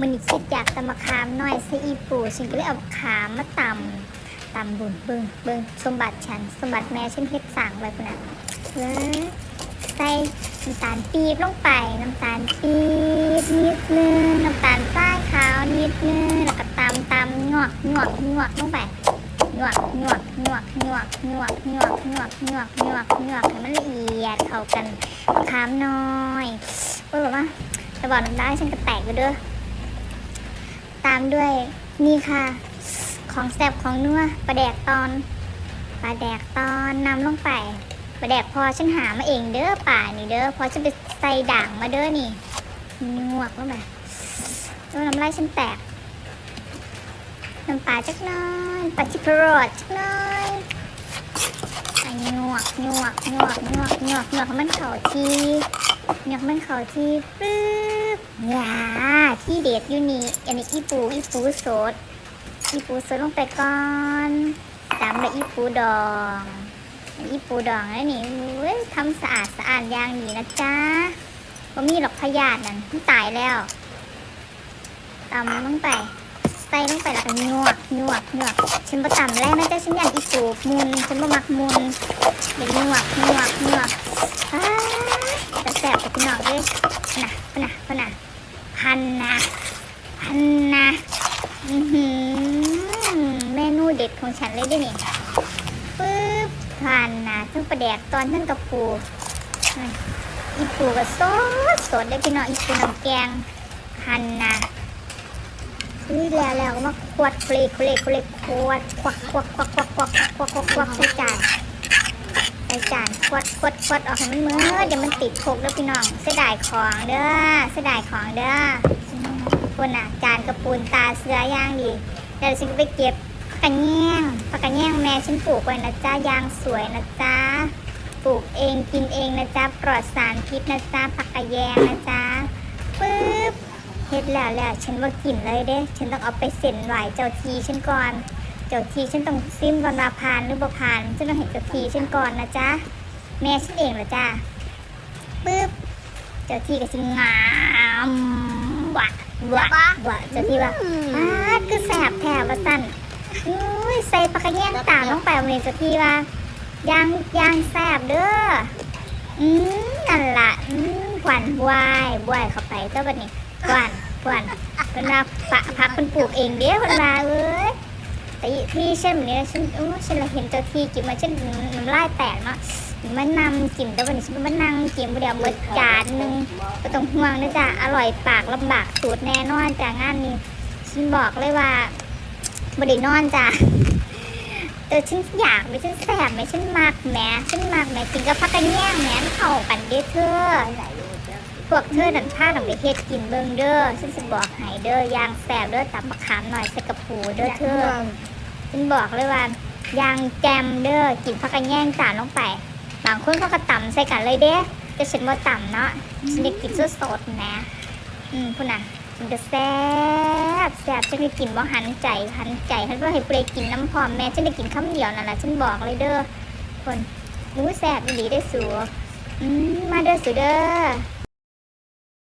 มันนี่คิดอยากตำมะขามหน่อยใส่อีปูฉันก็เลยเอาขามมาตำตำบุญเบิงเบิงสมบัติฉัน สมบัติแม่ฉันเฮ็ดสั่งไว้พุ่นน่ะเว้ยใส่น้ำตาลปี๊บลงไปน้ำตาลปี๊บนิดนึงน้ำตาลทรายขาวนิดนึงแล้วก็ตำตำงอกงอกงอกลงไปงอกงอกงอกงอกงอกงอกงอกงอกงอกงอกให้มันละเอียดเข้ากันขามน้อยเออแบบว่าจะบอกน้ำได้ฉันก็แตกอยู่เด้อ ตามด้วย นี่ค่ะ ของแซบของนัวปลาแดกตอนปลาแดกตอนนำลงไปปลาแดกพอฉันหามาเองเด้อป่านี่เด้อพอฉันไปใส่ด่างมาเด้อนี่งวกลงไปแล้วน้ำลายฉันแตกน้ำปลาจักน้อยปลาชิพรอดจักน้อยไอ้งวกงวกงวกงวกงวกงวกมันเข่าทีอยากมันเขาที่ปึ๊บ ยาที่เด็ดอยู่นี่อันนี้อีปูอีปูสดอีปูสดลงไปก่อนตามด้วยอีปูดองอีปูดองแล้วนี่เว้ยทำสะอาดสะอาดอย่างนี้นะจ๊ะก็มีหรอกพยาธินั่นมันตายแล้วตำลงไปใส่ลงไปแล้วก็นวกนวกนวกฉันประตำแรกนะจ๊ะฉันอยากอีปูมุนฉันบ่มักมุนเดี๋ยวนวกนวกนวกอ้าแต่แสบกับพี่น้องเลยนะพนะพนะพันนะพันนะอือหือเมนู เลยด้วยนี่ปึ๊บพันนะทั้งปลาแดกตอนทั้งกระปูอีปูก็สดสดเลยพี่น้องอีปูน้ำแกงพันนะนี่แล้วแล้วก็มาขวดเคลกเคลกเคลกขวดควักควักควักควักควักควักควักควักใส่จานใส่จานควดควดควดออกให้มันมือเดี๋ยวมันติดพกแล้วพี่น้องเสียดายของเด้อเสียดายของเด้อคนอะจานกระปูนตาเสือย่างดีเดี๋ยวฉันก็ไปเก็บ กกระแยงผักกระแยงแม่ฉันปลูกไว้นะจ๊ะยางสวยนะจ๊ะปลูกเองกินเองนะจ๊ะปลอดสารพิษนะจ๊ะผักกระแยงนะจ๊ะปึ๊บเฮ็ดแล้วแล้วฉันว่ากินเลยเด้ ฉันต้องเอาไปเส้นไหวเจ้าทีฉันก่อน เจ้าทีฉันต้องซิมก่อนว่าผ่านหรือบ่ผ่านฉันต้องเห็นเจ้าทีฉันก่อนนะจ๊ะแม่ฉันเองเหรอจ้าปึ๊บเจ้าทีก็สิงามวะวะวะเจ้าทีว่าอ้าคือแสบแถบว่าสั่น อุ้ยใส่ปากกระแยงตามลงไปวันนี้เจ้าทีว่ายางยางแสบเด้ออืมนั่นละอืมหวานบวยบวยเข้าไปเจ้าบัดนี้หวานหวานเป็นว่าปะพักเป็นปลูกเองเด้อเพิ่นว่าเอ้ยแต่ที่เช่นแบบนี้ฉันโอ้ฉันเห็นเจ้าที่กินมาฉันน้ำลายแตกเนาะมันนำกินแต่วันนี้ฉันมันนั่งกินเดียวหมดจานหนึ่งก็ต้องห่วงนะจ๊ะอร่อยปากลำบากสูตรแน่นอนจ้ะงานนี้ฉันบอกเลยว่า บไดีนอนจ้ะเออฉันอยากไหมฉันแสบไหมฉันมักแหมฉันมักแหมกินกับพักกันแย่งแหมมันเข้ากันเด้อเธอพวกเธอดันผ้าดังไปเฮ็ดกินเบิ่งเด้อฉันจะบอกให้เด้อย่างแสบเด้อตับมะขามหน่อยใส่กระปูเด้อเธอฉันบอกเลยว่ายางแกมเด้อกินพักกันแย่งจานลงไปบางคนเขาก็ตำใส่กันเลยเด้แต่ฉันว่าต่ำเนาะฉันจะกินสดสดๆนะอืมพูดนะ มันจะแซ่บแซ่บฉันได้กินว่าหันใจหันใจฉันว่าให้เปรกินน้ำพร้อมแม่ฉันได้กินคำเดียวนั่นแหละฉันบอกเลยเด้อคนหมูแซ่บอีหลีได้สูอืมมาเด้อสูเด้อ